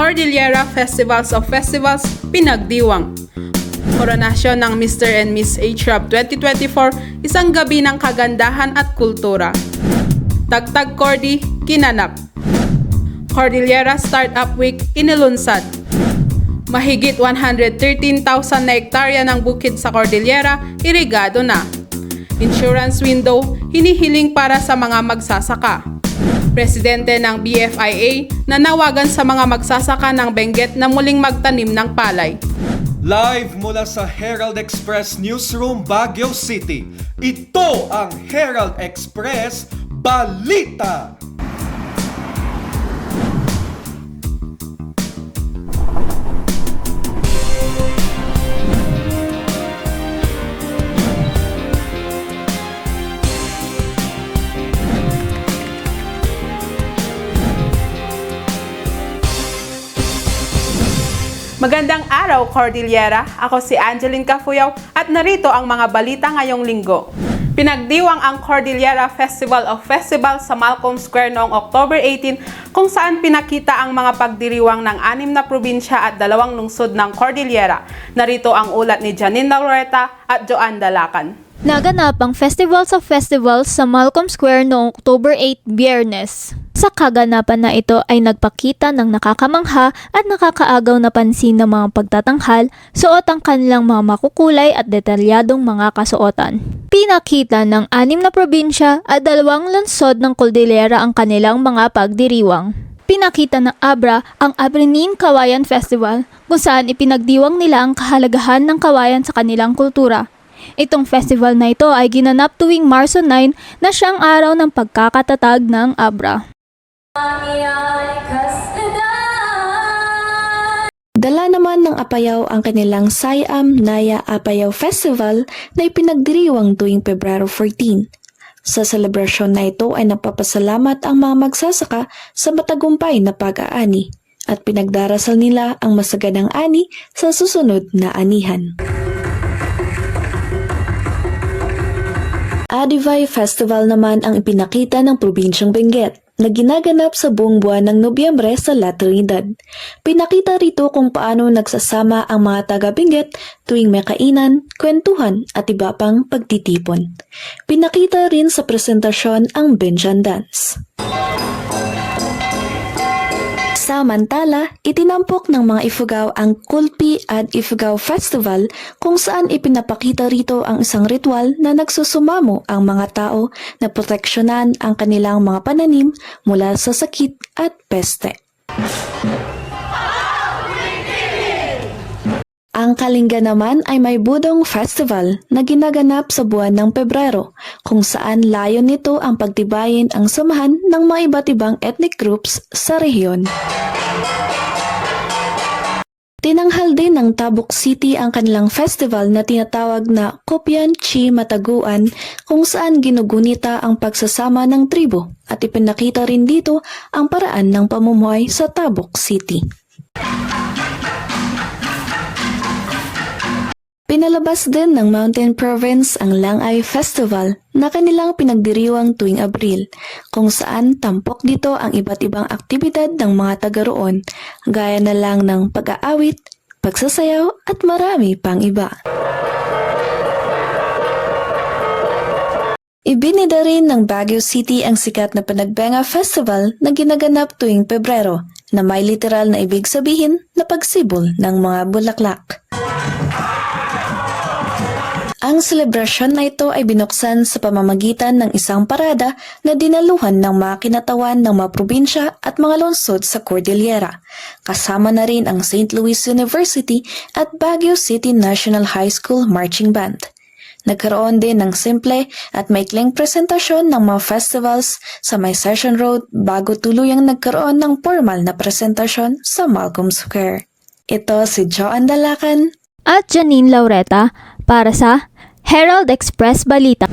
Cordillera Festivals of Festivals pinagdiwang. Koronasyon ng Mr. and Miss H-Rap 2024, isang gabi ng kagandahan at kultura. Tagtag Cordy, kinanap. Cordillera Startup Week, inilunsad. Mahigit 113,000 na hektarya ng bukid sa Cordillera, irigado na. Insurance window, hinihiling para sa mga magsasaka. Presidente ng BFIA nanawagan sa mga magsasaka ng Benguet na muling magtanim ng palay. Live mula sa Herald Express Newsroom, Baguio City. Ito ang Herald Express Balita. Magandang araw, Cordillera. Ako si Angeline Cafuyaw at narito ang mga balita ngayong linggo. Pinagdiwang ang Cordillera Festival of Festivals sa Malcolm Square noong October 18 kung saan pinakita ang mga pagdiriwang ng anim na probinsya at dalawang lungsod ng Cordillera. Narito ang ulat ni Janine Laureta at Joanne Dalacan. Naganap ang Festivals of Festivals sa Malcolm Square noong October 8, Biyernes. Sa kaganapan na ito ay nagpakita ng nakakamangha at nakakaagaw na pansin ng mga pagtatanghal, suot ang kanilang mga makukulay at detalyadong mga kasuotan. Pinakita ng anim na probinsya at dalawang lansod ng Cordillera ang kanilang mga pagdiriwang. Pinakita ng Abra ang Abrinin Kawayan Festival kung saan ipinagdiwang nila ang kahalagahan ng kawayan sa kanilang kultura. Itong festival na ito ay ginanap tuwing Marso 9 na siyang araw ng pagkakatatag ng Abra. Dala naman ng Apayaw ang kanilang Siam Naya Apayaw Festival na ipinagdiriwang tuwing Pebrero 14. Sa selebrasyon na ito ay napapasalamat ang mga magsasaka sa matagumpay na pag-aani at pinagdarasal nila ang masaganang ani sa susunod na anihan. Adivay Festival naman ang ipinakita ng probinsyang Benguet na ginaganap sa buong buwan ng Nobyembre sa La Trinidad. Pinakita rito kung paano nagsasama ang mga taga Benguet tuwing may kainan, kwentuhan at iba pang pagtitipon. Pinakita rin sa presentasyon ang Benjan Dance. Samantala, itinampok ng mga Ifugao ang Kulpi at Ifugao Festival kung saan ipinapakita rito ang isang ritual na nagsusumamo ang mga tao na proteksyonan ang kanilang mga pananim mula sa sakit at peste. Ang Kalinga naman ay may Budong Festival na ginaganap sa buwan ng Pebrero kung saan layon nito ang pagtibayin ang samahan ng mga iba't ibang ethnic groups sa rehiyon. Tinanghal din ng Tabuk City ang kanilang festival na tinatawag na Kopyan Chi Mataguan kung saan ginugunita ang pagsasama ng tribo at ipinakita rin dito ang paraan ng pamumuhay sa Tabuk City. Pinalabas din ng Mountain Province ang Langay Festival na kanilang pinagdiriwang tuwing Abril, kung saan tampok dito ang iba't ibang aktibidad ng mga taga roon, gaya na lang ng pag-aawit, pagsasayaw at marami pang iba. Ibinida rin ng Baguio City ang sikat na Panagbenga Festival na ginaganap tuwing Pebrero na may literal na ibig sabihin na pagsibol ng mga bulaklak. Ang selebrasyon na ito ay binuksan sa pamamagitan ng isang parada na dinaluhan ng mga kinatawan ng mga probinsya at mga lungsod sa Cordillera. Kasama na rin ang St. Louis University at Baguio City National High School Marching Band. Nagkaroon din ng simple at maikling presentasyon ng mga festivals sa May Session Road bago tuluyang nagkaroon ng formal na presentasyon sa Malcolm Square. Ito si Joan Dalacan At Janine Laureta para sa Herald Express Balita.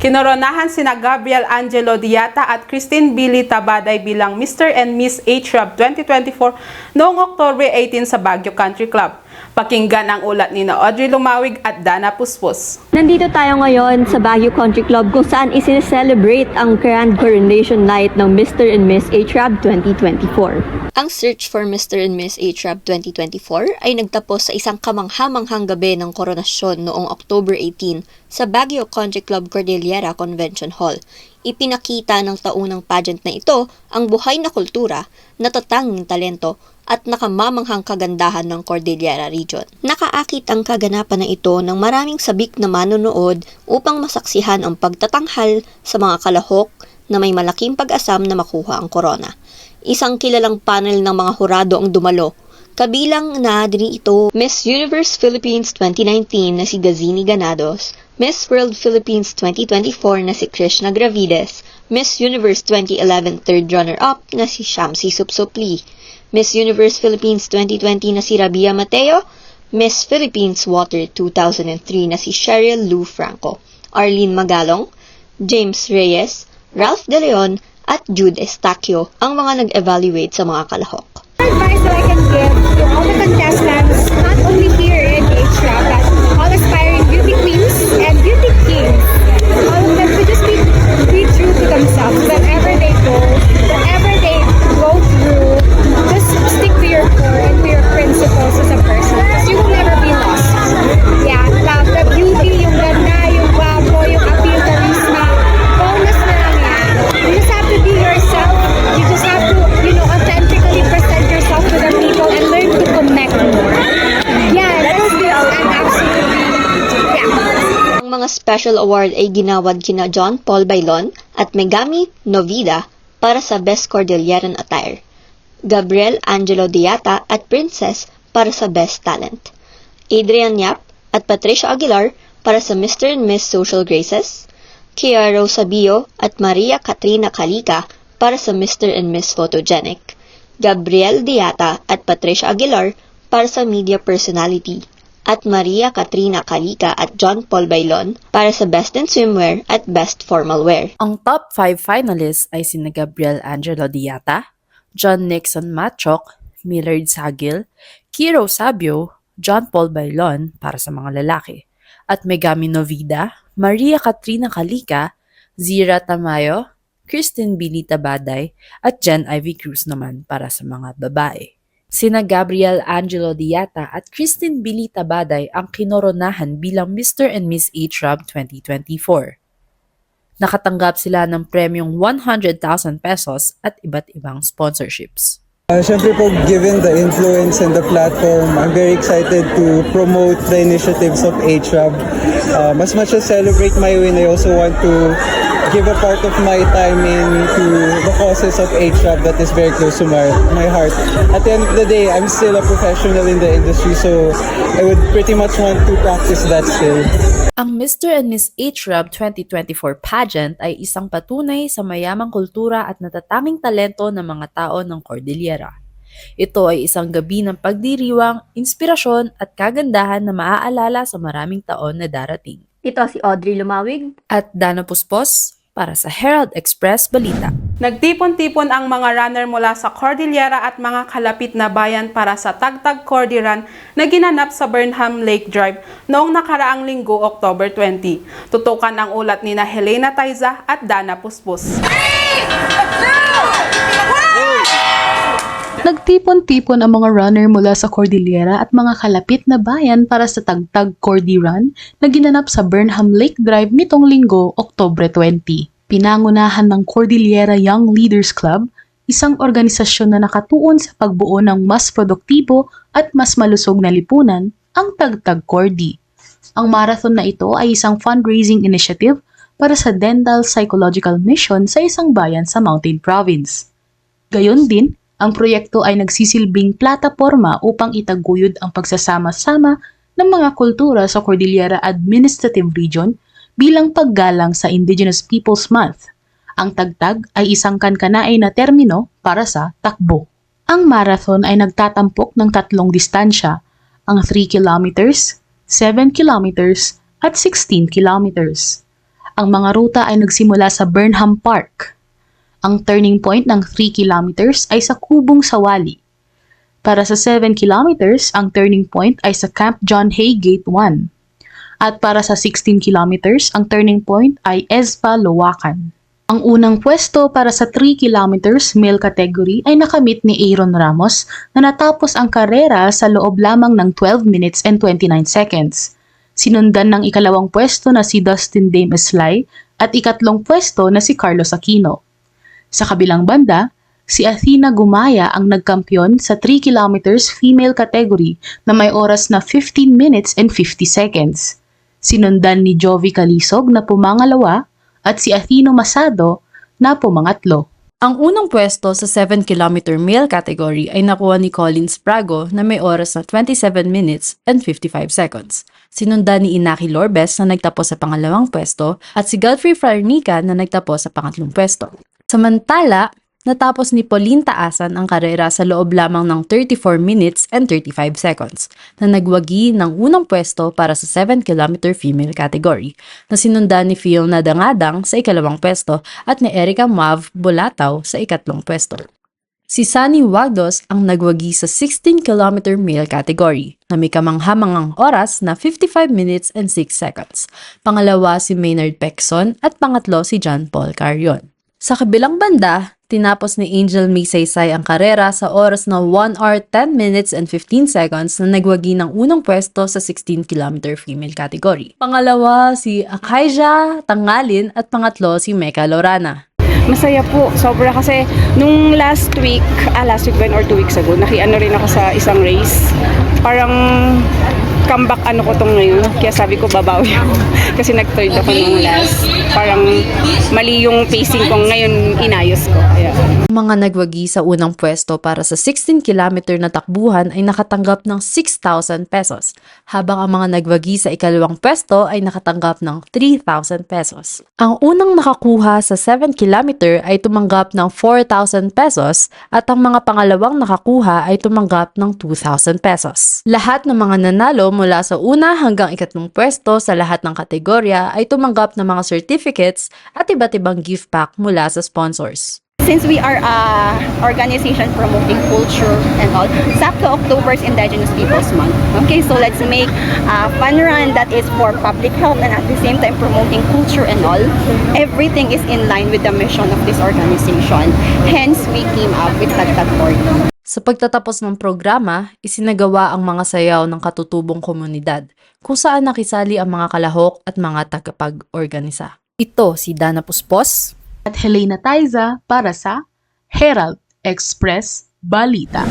Kinoronahan sina Gabriel Angelo Diata at Christine Billy Tabaday bilang Mr. and Miss H-Rap 2024 noong October 18 sa Baguio Country Club. Pakinggan ang ulat ni na Audrey Lumawig at Dana Puspos. Nandito tayo ngayon sa Baguio Country Club kung saan isineselebrate ang Grand Coronation Night ng Mr. and Miss HRAB 2024. Ang search for Mr. and Miss HRAB 2024 ay nagtapos sa isang kamanghamanghang gabi ng koronasyon noong October 18 sa Baguio Country Club Cordillera Convention Hall. Ipinakita ng taunang pageant na ito ang buhay na kultura, natatanging talento at nakamamanghang kagandahan ng Cordillera Region. Nakaakit ang kaganapan na ito ng maraming sabik na manonood upang masaksihan ang pagtatanghal sa mga kalahok na may malaking pag-asam na makuha ang corona. Isang kilalang panel ng mga hurado ang dumalo. Kabilang na din ito Miss Universe Philippines 2019 na si Gazini Ganados, Miss World Philippines 2024 na si Krishna Gravides, Miss Universe 2011 third runner-up na si Shamsi Supsupli, Miss Universe Philippines 2020 na si Rabia Mateo, Miss Philippines Water 2003 na si Cheryl Lou Franco, Arlene Magalong, James Reyes, Ralph De Leon, at Jude Estacio ang mga nag-evaluate sa mga kalahok. advice that I can give to all the contestants, not only here in HRA, but all aspiring beauty queens and beauty kings, all of them to just be, be true to themselves wherever special award ay ginawad kina John Paul Bailon at Megami Novida para sa Best Cordilleran Attire, Gabriel Angelo Diata at Princess para sa Best Talent, Adrian Yap at Patricia Aguilar para sa Mr. and Miss Social Graces, Kiaro Sabio at Maria Katrina Kalika para sa Mr. and Miss Photogenic, Gabriel Diata at Patricia Aguilar para sa Media Personality, at Maria Katrina Kalika at John Paul Bailon para sa Best in Swimwear at Best Formal Wear. Ang top 5 finalists ay sina Gabriel Angelo Diata, John Nixon Machok, Millard Sagil, Kiro Sabio, John Paul Bailon para sa mga lalaki, at Megami Novida, Maria Katrina Kalika, Zira Tamayo, Kristen Bilita Baday, at Jen Ivy Cruz naman para sa mga babae. Sina Gabriel Angelo Diata at Kristen Bilita Baday ang kinoronahan bilang Mr. and Miss HRAB 2024 nakatanggap sila ng premyong 100,000 pesos at iba't ibang sponsorships. Uh, Siyempre po, given the influence and the platform, I'm very excited to promote the initiatives of HRAB. Um, as much as celebrate my win, I also want to give a part of my time into the causes of HRAB that is very close to my, my heart. At the end of the day, I'm still a professional in the industry, so I would pretty much want to practice that still. Ang Mr. and Miss HRAB 2024 pageant ay isang patunay sa mayamang kultura at natatanging talento ng mga tao ng Cordillera. Ito ay isang gabi ng pagdiriwang, inspirasyon at kagandahan na maaalala sa maraming taon na darating. Ito si Audrey Lumawig. At Dana Puspos para sa Herald Express Balita. Nagtipon-tipon ang mga runner mula sa Cordillera at mga kalapit na bayan para sa Tagtag Cordy Run na ginanap sa Burnham Lake Drive noong nakaraang linggo, October 20. Tutukan ang ulat ni na Helena Taiza at Dana Puspos. Nagtipon-tipon ang mga runner mula sa Cordillera at mga kalapit na bayan para sa Tagtag Cordy Run na ginanap sa Burnham Lake Drive nitong linggo, Oktobre 20. Pinangunahan ng Cordillera Young Leaders Club, isang organisasyon na nakatuon sa pagbuo ng mas produktibo at mas malusog na lipunan, ang Tagtag Cordy. Ang marathon na ito ay isang fundraising initiative para sa Dental Psychological Mission sa isang bayan sa Mountain Province. Gayon din, ang proyekto ay nagsisilbing plataporma upang itaguyod ang pagsasama-sama ng mga kultura sa Cordillera Administrative Region bilang paggalang sa Indigenous Peoples Month. Ang tagtag ay isang kankanaay na termino para sa takbo. Ang marathon ay nagtatampok ng tatlong distansya, ang 3 kilometers, 7 kilometers, at 16 kilometers. Ang mga ruta ay nagsimula sa Burnham Park, ang turning point ng 3 kilometers ay sa Kubong Sawali. Para sa 7 kilometers, ang turning point ay sa Camp John Hay Gate 1. At para sa 16 kilometers, ang turning point ay Espa, Loacan. Ang unang pwesto para sa 3 kilometers male category ay nakamit ni Aaron Ramos na natapos ang karera sa loob lamang ng 12 minutes and 29 seconds. Sinundan ng ikalawang pwesto na si Dustin Dame Eslay at ikatlong pwesto na si Carlos Aquino. Sa kabilang banda, si Athena Gumaya ang nagkampiyon sa 3 kilometers female category na may oras na 15 minutes and 50 seconds. Sinundan ni Jovi Calisog na pumangalawa at si Athino Masado na pumangatlo. Ang unang pwesto sa 7km male category ay nakuha ni Colin Sprago na may oras na 27 minutes and 55 seconds. Sinundan ni Inaki Lorbes na nagtapos sa pangalawang pwesto at si Godfrey Farnica na nagtapos sa pangatlong pwesto. Samantala, natapos ni Pauline Taasan ang karera sa loob lamang ng 34 minutes and 35 seconds na nagwagi ng unang pwesto para sa 7km female category na sinundan ni Fiona Dangadang sa ikalawang pwesto at ni Erica Mav Bolataw sa ikatlong pwesto. Si Sunny Wagdos ang nagwagi sa 16km male category na may kamanghamangang oras na 55 minutes and 6 seconds. Pangalawa si Maynard Pexon at pangatlo si John Paul Carion. Sa kabilang banda, tinapos ni Angel Misaysay ang karera sa oras na 1 hour 10 minutes and 15 seconds na nagwagi ng unang pwesto sa 16km female category. Pangalawa si Akaija Tangalin at pangatlo si Mecca Lorana. Masaya po, sobra kasi nung last week, ah last week ba or two weeks ago, nakiano rin ako sa isang race. Parang comeback ano ko tong ngayon. Kaya sabi ko babawi ako. kasi nag-third ako nung last. Parang mali yung pacing ko ngayon inayos ko. Kaya Ang mga nagwagi sa unang pwesto para sa 16km na takbuhan ay nakatanggap ng 6,000 pesos, habang ang mga nagwagi sa ikalawang pwesto ay nakatanggap ng 3,000 pesos. Ang unang nakakuha sa 7km ay tumanggap ng 4,000 pesos at ang mga pangalawang nakakuha ay tumanggap ng 2,000 pesos. Lahat ng mga nanalo mula sa una hanggang ikatlong pwesto sa lahat ng kategorya ay tumanggap ng mga certificates at iba't ibang gift pack mula sa sponsors. Since we are a organization promoting culture and all, Sakto October is Indigenous Peoples Month. Okay, so let's make a fun run that is for public health and at the same time promoting culture and all. Everything is in line with the mission of this organization. Hence, we came up with Tagtag 40. Sa pagtatapos ng programa, isinagawa ang mga sayaw ng katutubong komunidad kung saan nakisali ang mga kalahok at mga tagapag-organisa. Ito si Dana Puspos, At Helena Taiza para sa Herald Express Balita.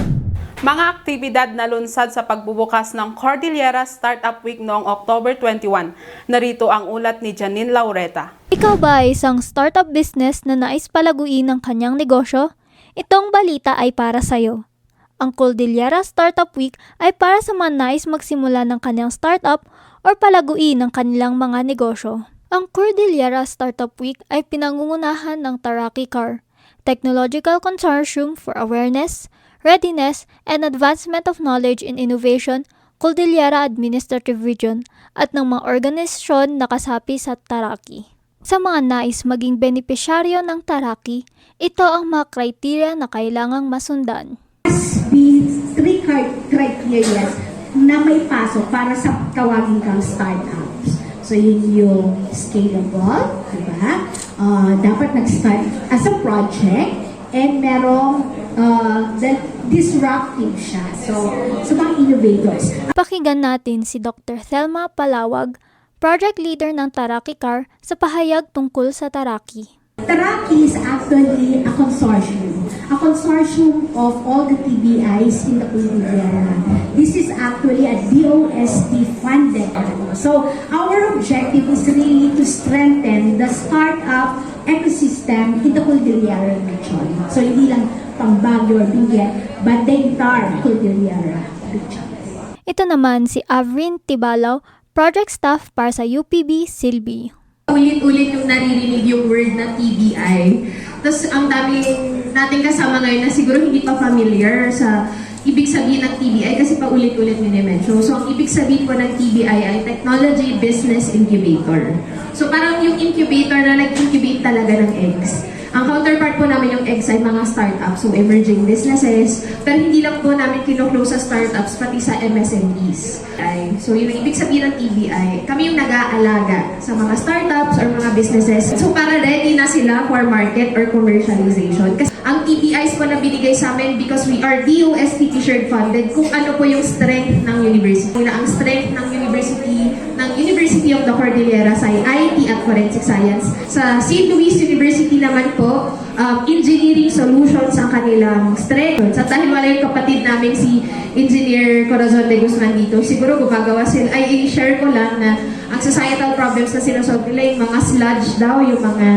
Mga aktibidad na lunsad sa pagbubukas ng Cordillera Startup Week noong October 21. Narito ang ulat ni Janine Laureta. Ikaw ba ay isang startup business na nais palaguin ng kanyang negosyo? Itong balita ay para sa'yo. Ang Cordillera Startup Week ay para sa mga nais magsimula ng kanyang startup or palaguin ng kanilang mga negosyo. Ang Cordillera Startup Week ay pinangungunahan ng Taraki Car, Technological Consortium for Awareness, Readiness, and Advancement of Knowledge in Innovation, Cordillera Administrative Region, at ng mga organisasyon na kasapi sa Taraki. Sa mga nais maging benepisyaryo ng Taraki, ito ang mga kriteria na kailangang masundan. three cri- criteria na may pasok para sa tawagin kang startups. So, yun yung scalable, di ba? Uh, dapat nag-start as a project and merong uh, disruptive siya. So, sa mga innovators. Pakinggan natin si Dr. Thelma Palawag, project leader ng Taraki Car sa pahayag tungkol sa Taraki. Taraki is actually a consortium. A consortium of all the TBIs in the Cordillera. This is actually a DOST funded. So our objective is really to strengthen the startup ecosystem in the Cordillera region. So hindi lang pang Baguio or Benguet, but the entire Cordillera region. Ito naman si Avrin Tibalaw, project staff para sa UPB Silbi. ulit-ulit yung naririnig yung word na TBI. Tapos ang daming nating kasama ngayon na siguro hindi pa familiar sa ibig sabihin ng TBI kasi pa ulit-ulit minimension. So ang ibig sabihin po ng TBI ay Technology Business Incubator. So parang yung incubator na nag-incubate talaga ng eggs. Ang counterpart po namin yung X ay mga startups, so emerging businesses. Pero hindi lang po namin kino-close sa startups, pati sa MSMEs. Ay, so yun ibig sabihin ng TBI. Kami yung nag-aalaga sa mga startups or mga businesses. So para ready na sila for market or commercialization. Kasi ang TBIs po na binigay sa amin because we are DOST t-shirt funded kung ano po yung strength ng university. Na ang strength ng university ng University of the Cordillera sa IT at Forensic Science. Sa St. Louis University naman po, um, engineering solutions ang kanilang strength. At dahil wala kapatid namin si Engineer Corazon de Guzman dito, siguro gumagawa sila, ay i-share ko lang na ang societal problems na sinasolve nila, yung mga sludge daw, yung mga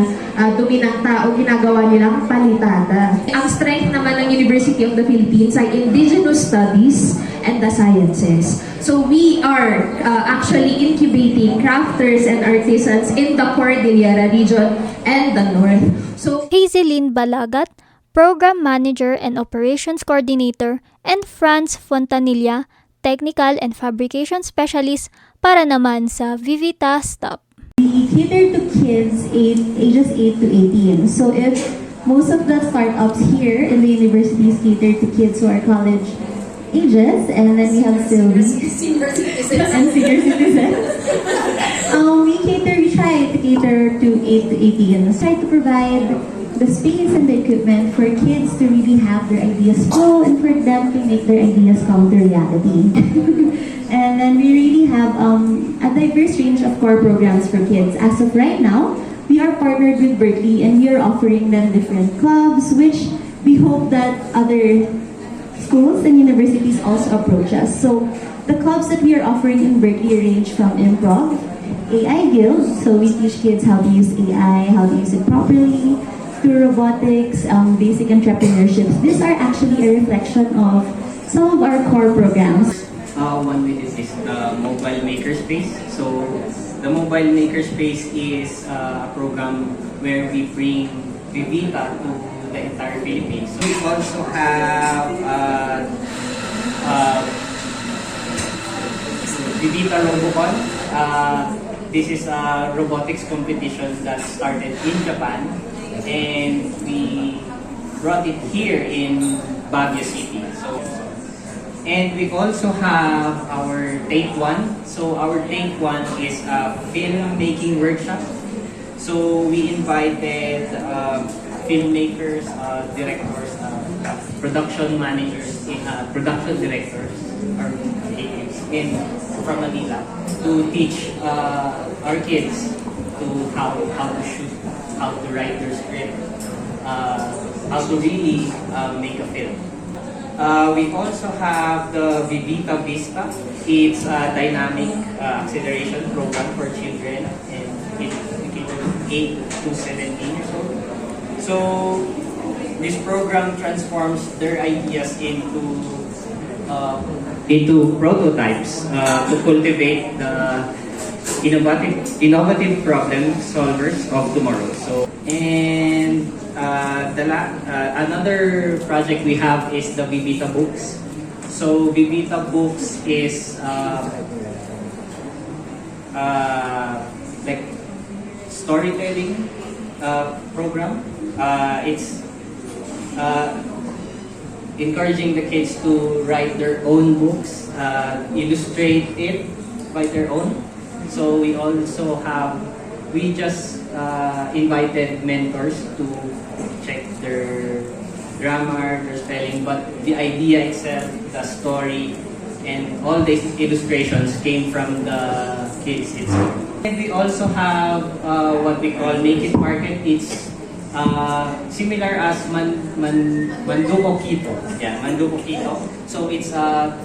uh, dumi ng tao, ginagawa nilang palitada. Ang strength naman ng University of the Philippines ay Indigenous Studies and the Sciences. So we are uh, actually incubating crafters and artisans in the Cordillera region and the North. So Hazelyn Balagat, Program Manager and Operations Coordinator, and Franz Fontanilla, Technical and Fabrication Specialist para naman sa Vivita Stop. We cater to kids age, ages 8 to 18. So if most of the startups here in the universities cater to kids who are college ages, and then we have Sylvie and senior citizens. Try to cater to 8 to 18. Try to provide the space and the equipment for kids to really have their ideas flow and for them to make their ideas come to reality. and then we really have um, a diverse range of core programs for kids. As of right now, we are partnered with Berkeley and we are offering them different clubs, which we hope that other schools and universities also approach us. So the clubs that we are offering in Berkeley range from improv, AI Guild, so we teach kids how to use AI, how to use it properly, through robotics, um, basic entrepreneurships. These are actually a reflection of some of our core programs. Uh, one with this is the mobile makerspace. So the mobile makerspace is uh, a program where we bring Vivita to the entire Philippines. We also have uh, uh, Vivita Robocon. Uh, this is a robotics competition that started in Japan and we brought it here in Baguio City. So and we also have our Take One. So our Take One is a filmmaking workshop. So we invited uh, filmmakers, uh, directors, uh, production managers, uh, production directors, or from Manila to teach uh, our kids to how how to shoot, how to write their script, uh, how to really uh, make a film. Uh, we also have the Vivita Vista. It's a dynamic uh, acceleration program for children and educated 8 to 17 years old. So this program transforms their ideas into uh, into prototypes uh, to cultivate the innovative innovative problem solvers of tomorrow. So and uh, the la- uh, another project we have is the Vivita Books. So Vivita Books is uh, uh, like storytelling uh, program. Uh, it's uh, encouraging the kids to write their own books, uh, illustrate it by their own. So we also have, we just uh, invited mentors to check their grammar, their spelling, but the idea itself, the story, and all these illustrations came from the kids itself. And we also have uh, what we call Make It Market. It's uh, similar as Man, Man, Manduko Kito. Yeah, Manduko Kito. So it's a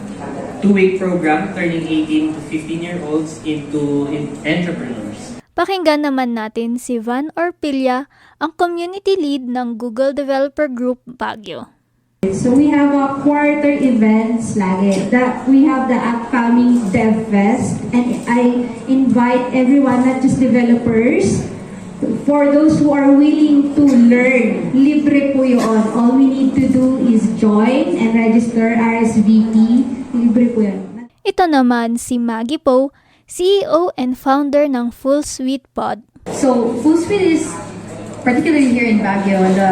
two-week program turning 18 to 15 year olds into in entrepreneurs. Pakinggan naman natin si Van Orpilla, ang community lead ng Google Developer Group Baguio. So we have a quarter events lagi. That we have the upcoming Dev Fest and I invite everyone, not just developers, for those who are willing to learn. Libre po yun. All we need to do is join and register RSVP. Libre po yun. Ito naman si Maggie Poe, CEO and founder ng Full Suite Pod. So, Full Speed is particularly here in Baguio, the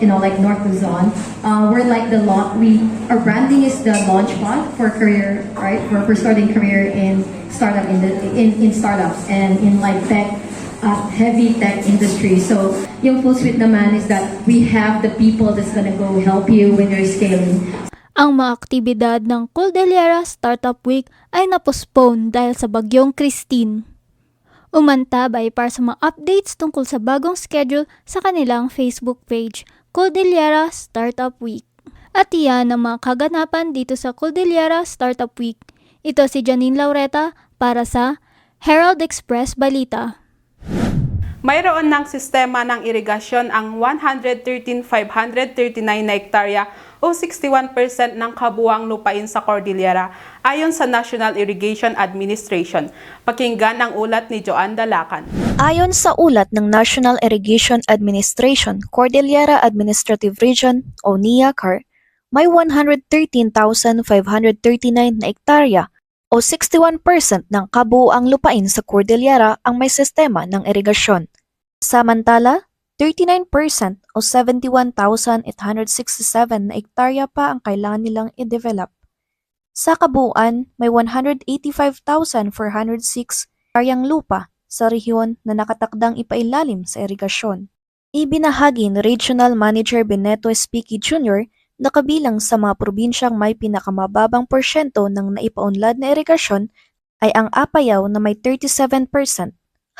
you know like North Luzon, uh, we're like the launch. We our branding is the launch pad for career, right? For, for starting career in startup in the in, in startups and in like tech. Uh, heavy tech industry. So, yung full suite naman is that we have the people that's gonna go help you when you're scaling. Ang mga aktibidad ng Cordillera Startup Week ay napospone dahil sa bagyong Christine. Umantabay para sa mga updates tungkol sa bagong schedule sa kanilang Facebook page, Cordillera Startup Week. At iyan ang mga kaganapan dito sa Cordillera Startup Week. Ito si Janine Laureta para sa Herald Express Balita. Mayroon ng sistema ng irigasyon ang 113,539 na hektarya o 61% ng kabuang lupain sa Cordillera ayon sa National Irrigation Administration. Pakinggan ang ulat ni Joan Dalacan. Ayon sa ulat ng National Irrigation Administration, Cordillera Administrative Region o NIACAR, may 113,539 na ektarya o 61% ng kabuuang lupain sa Cordillera ang may sistema ng irigasyon. Samantala, 39% o 71,867 na ektarya pa ang kailangan nilang i-develop. Sa kabuuan, may 185,406 hektaryang lupa sa rehiyon na nakatakdang ipailalim sa irigasyon. Ibinahagi ni Regional Manager Beneto Espiki Jr. na kabilang sa mga probinsyang may pinakamababang porsyento ng naipaunlad na irigasyon ay ang Apayao na may 37%,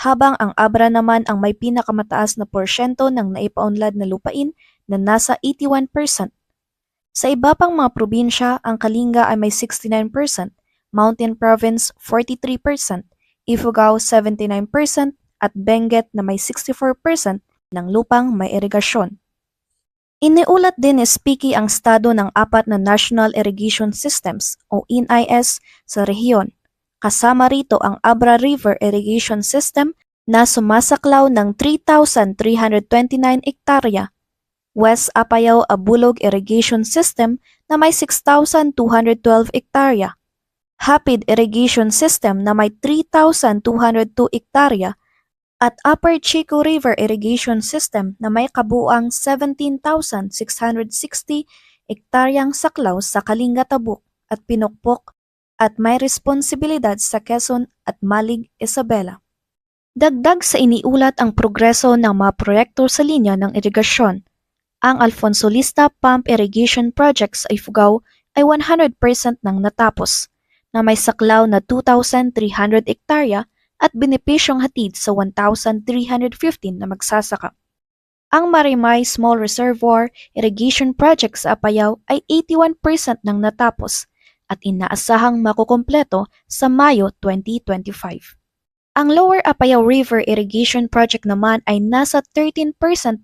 habang ang Abra naman ang may pinakamataas na porsyento ng naipaunlad na lupain na nasa 81%. Sa iba pang mga probinsya, ang Kalinga ay may 69%, Mountain Province 43%, Ifugao 79% at Benguet na may 64% ng lupang may irigasyon. Iniulat din ni Speaky ang estado ng apat na National Irrigation Systems o NIS sa rehiyon. Kasama rito ang Abra River Irrigation System na sumasaklaw ng 3,329 ektarya, West Apayao Abulog Irrigation System na may 6,212 ektarya, Rapid Irrigation System na may 3,202 ektarya, at Upper Chico River Irrigation System na may kabuang 17,660 ektaryang saklaw sa Kalinga Tabuk at Pinukpok at may responsibilidad sa Quezon at Malig, Isabela. Dagdag sa iniulat ang progreso ng mga proyekto sa linya ng irigasyon. Ang Alfonso Lista Pump Irrigation Project sa Ifugao ay 100% nang natapos, na may saklaw na 2,300 ektarya at benepisyong hatid sa 1,315 na magsasaka. Ang Marimay Small Reservoir Irrigation Project sa Apayao ay 81% nang natapos at inaasahang makukompleto sa Mayo 2025. Ang Lower Apayao River Irrigation Project naman ay nasa 13%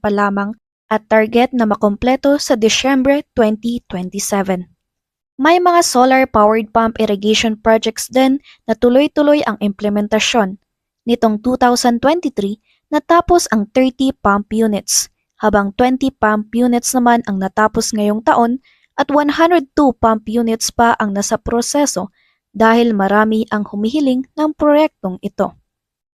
pa lamang at target na makompleto sa Disyembre 2027. May mga solar-powered pump irrigation projects din na tuloy-tuloy ang implementasyon. Nitong 2023, natapos ang 30 pump units, habang 20 pump units naman ang natapos ngayong taon at 102 pump units pa ang nasa proseso dahil marami ang humihiling ng proyektong ito.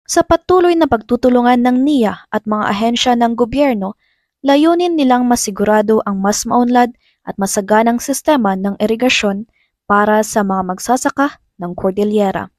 Sa patuloy na pagtutulungan ng NIA at mga ahensya ng gobyerno, layunin nilang masigurado ang mas maunlad at masaganang sistema ng irigasyon para sa mga magsasaka ng Cordillera.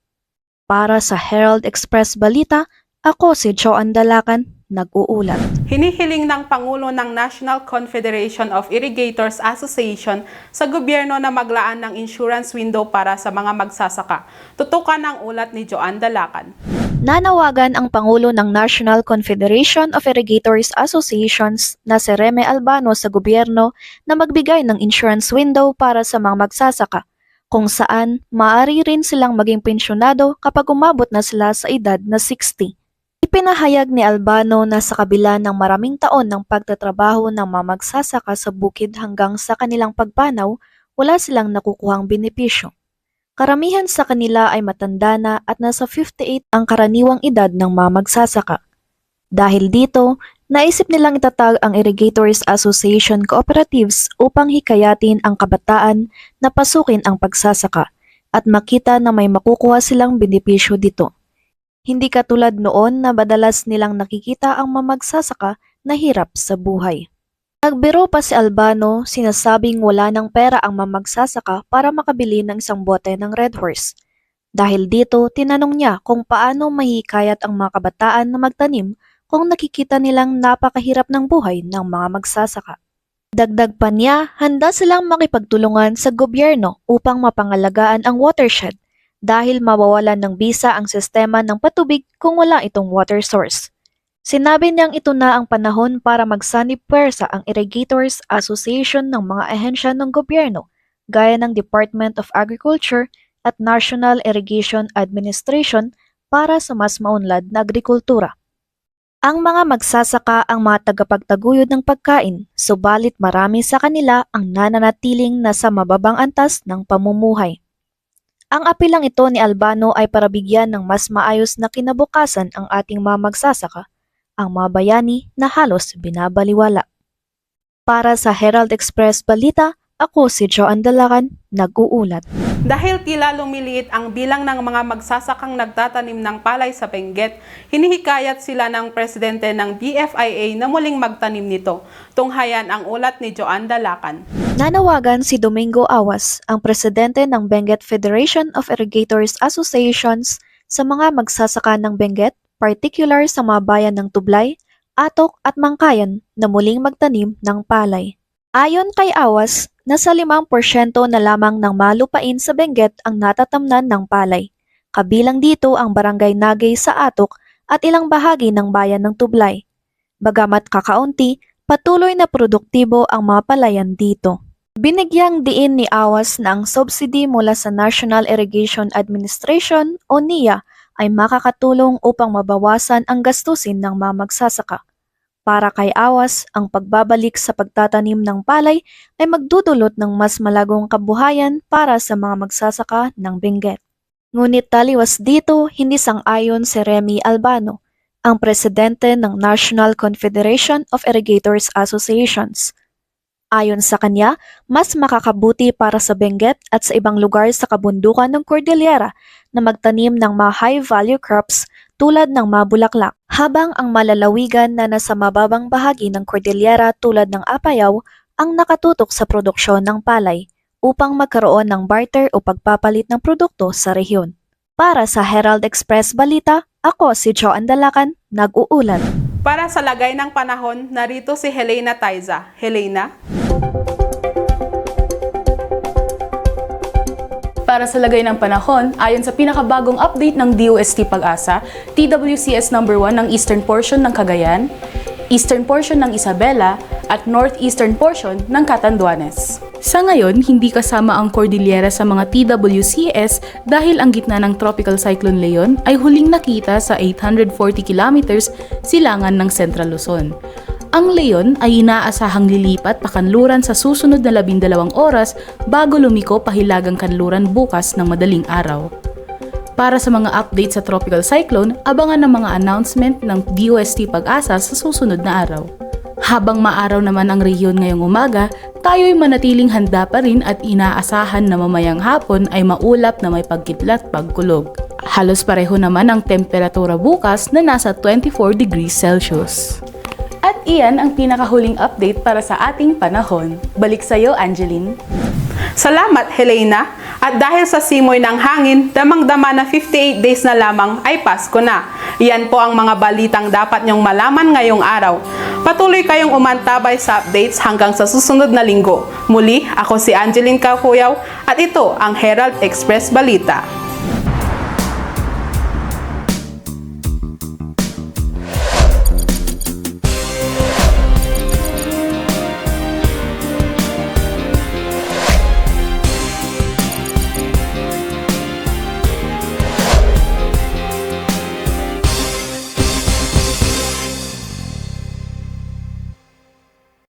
Para sa Herald Express Balita, ako si Joan Dalacan, nag-uulat. Hinihiling ng Pangulo ng National Confederation of Irrigators Association sa gobyerno na maglaan ng insurance window para sa mga magsasaka. Tutukan ang ulat ni Joan Dalacan. Nanawagan ang Pangulo ng National Confederation of Irrigators Associations na si Reme Albano sa gobyerno na magbigay ng insurance window para sa mga magsasaka, kung saan maaari rin silang maging pensyonado kapag umabot na sila sa edad na 60. Ipinahayag ni Albano na sa kabila ng maraming taon ng pagtatrabaho ng mga magsasaka sa bukid hanggang sa kanilang pagpanaw, wala silang nakukuhang benepisyo. Karamihan sa kanila ay matanda na at nasa 58 ang karaniwang edad ng mga magsasaka. Dahil dito, naisip nilang itatag ang Irrigators Association Cooperatives upang hikayatin ang kabataan na pasukin ang pagsasaka at makita na may makukuha silang benepisyo dito. Hindi katulad noon na madalas nilang nakikita ang mga magsasaka na hirap sa buhay. Nagbiro pa si Albano, sinasabing wala ng pera ang mamagsasaka para makabili ng isang bote ng Red Horse. Dahil dito, tinanong niya kung paano mahikayat ang mga kabataan na magtanim kung nakikita nilang napakahirap ng buhay ng mga magsasaka. Dagdag pa niya, handa silang makipagtulungan sa gobyerno upang mapangalagaan ang watershed dahil mawawalan ng bisa ang sistema ng patubig kung wala itong water source. Sinabi niyang ito na ang panahon para magsanib puwersa ang Irrigators Association ng mga ahensya ng gobyerno gaya ng Department of Agriculture at National Irrigation Administration para sa mas maunlad na agrikultura. Ang mga magsasaka ang mga tagapagtaguyod ng pagkain, subalit marami sa kanila ang nananatiling nasa mababang antas ng pamumuhay. Ang apilang ito ni Albano ay para bigyan ng mas maayos na kinabukasan ang ating mga magsasaka, ang mga bayani na halos binabaliwala. Para sa Herald Express Balita, ako si Joan Dalacan, nag-uulat. Dahil tila lumiliit ang bilang ng mga magsasakang nagtatanim ng palay sa Benguet, hinihikayat sila ng presidente ng BFIA na muling magtanim nito. Tunghayan ang ulat ni Joan Dalacan. Nanawagan si Domingo Awas, ang presidente ng Benguet Federation of Irrigators Associations sa mga magsasaka ng Benguet, particular sa mga bayan ng Tublay, Atok at Mangkayan na muling magtanim ng palay. Ayon kay Awas, nasa 5% na lamang ng malupain sa Benguet ang natatamnan ng palay. Kabilang dito ang barangay Nagay sa Atok at ilang bahagi ng bayan ng Tublay. Bagamat kakaunti, patuloy na produktibo ang mga palayan dito. Binigyang diin ni Awas na ang subsidy mula sa National Irrigation Administration o NIA ay makakatulong upang mabawasan ang gastusin ng mga magsasaka. Para kay Awas, ang pagbabalik sa pagtatanim ng palay ay magdudulot ng mas malagong kabuhayan para sa mga magsasaka ng Benguet. Ngunit taliwas dito, hindi sang-ayon si Remy Albano, ang presidente ng National Confederation of Irrigators Associations. Ayon sa kanya, mas makakabuti para sa Benguet at sa ibang lugar sa kabundukan ng Cordillera na magtanim ng mga high-value crops tulad ng mabulaklak, habang ang malalawigan na nasa mababang bahagi ng Cordillera tulad ng Apayao ang nakatutok sa produksyon ng palay upang magkaroon ng barter o pagpapalit ng produkto sa rehiyon. Para sa Herald Express Balita, ako si Joan Dalacan, nag-uulat. Para sa lagay ng panahon, narito si Helena Taiza. Helena? Para sa lagay ng panahon, ayon sa pinakabagong update ng DOST Pag-asa, TWCS number 1 ng eastern portion ng Cagayan, eastern portion ng Isabela, at northeastern portion ng Catanduanes. Sa ngayon, hindi kasama ang Cordillera sa mga TWCS dahil ang gitna ng Tropical Cyclone Leon ay huling nakita sa 840 kilometers silangan ng Central Luzon. Ang Leon ay inaasahang lilipat pakanluran sa susunod na labindalawang oras bago lumiko pahilagang kanluran bukas ng madaling araw. Para sa mga update sa tropical cyclone, abangan ang mga announcement ng DOST Pag-asa sa susunod na araw. Habang maaraw naman ang rehiyon ngayong umaga, tayo'y manatiling handa pa rin at inaasahan na mamayang hapon ay maulap na may pagkitlat pagkulog. Halos pareho naman ang temperatura bukas na nasa 24 degrees Celsius. At iyan ang pinakahuling update para sa ating panahon. Balik sa iyo, Angeline. Salamat, Helena. At dahil sa simoy ng hangin, damang-dama na 58 days na lamang ay Pasko na. Iyan po ang mga balitang dapat niyong malaman ngayong araw. Patuloy kayong umantabay sa updates hanggang sa susunod na linggo. Muli, ako si Angeline Kakuyaw at ito ang Herald Express Balita.